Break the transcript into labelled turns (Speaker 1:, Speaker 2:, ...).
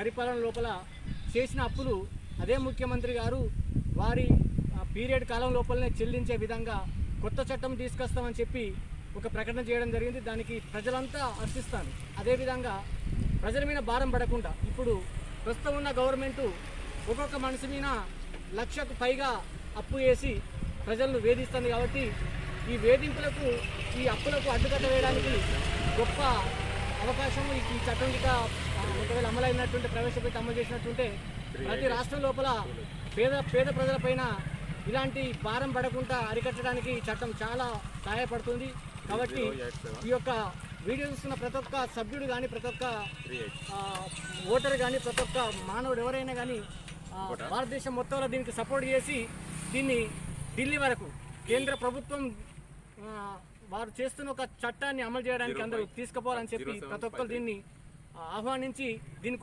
Speaker 1: పరిపాలన లోపల చేసిన అప్పులు అదే ముఖ్యమంత్రి గారు వారి పీరియడ్ కాలం లోపలనే చెల్లించే విధంగా కొత్త చట్టం తీసుకొస్తామని చెప్పి ఒక ప్రకటన చేయడం జరిగింది. దానికి ప్రజలంతా హర్షిస్తాను అదేవిధంగా ప్రజల మీద భారం పడకుండా ఇప్పుడు ప్రస్తుతం ఉన్న గవర్నమెంటు ఒక్కొక్క మనిషి మీద లక్షకు పైగా అప్పు వేసి ప్రజలను వేధిస్తుంది కాబట్టి ఈ వేధింపులకు ఈ అప్పులకు అడ్డుకట్ట వేయడానికి గొప్ప అవకాశం ఈ ఈ చట్టం ఒకవేళ అమలైనట్టుంటే ప్రవేశపెట్టి అమలు చేసినట్టుంటే ప్రతి రాష్ట్రం లోపల పేద పేద ప్రజలపైన ఇలాంటి భారం పడకుండా అరికట్టడానికి ఈ చట్టం చాలా సహాయపడుతుంది. కాబట్టి ఈ యొక్క వీడియో చూస్తున్న ప్రతి ఒక్క సభ్యుడు కానీ ప్రతి ఒక్క ఓటర్ కానీ ప్రతి ఒక్క మానవుడు ఎవరైనా కానీ భారతదేశం మొత్తంలో దీనికి సపోర్ట్ చేసి దీన్ని ఢిల్లీ వరకు కేంద్ర ప్రభుత్వం వారు చేస్తున్న ఒక చట్టాన్ని అమలు చేయడానికి అందరూ తీసుకుపోవాలని చెప్పి ప్రతి ఒక్కరు దీన్ని ఆహ్వానించి దీనికి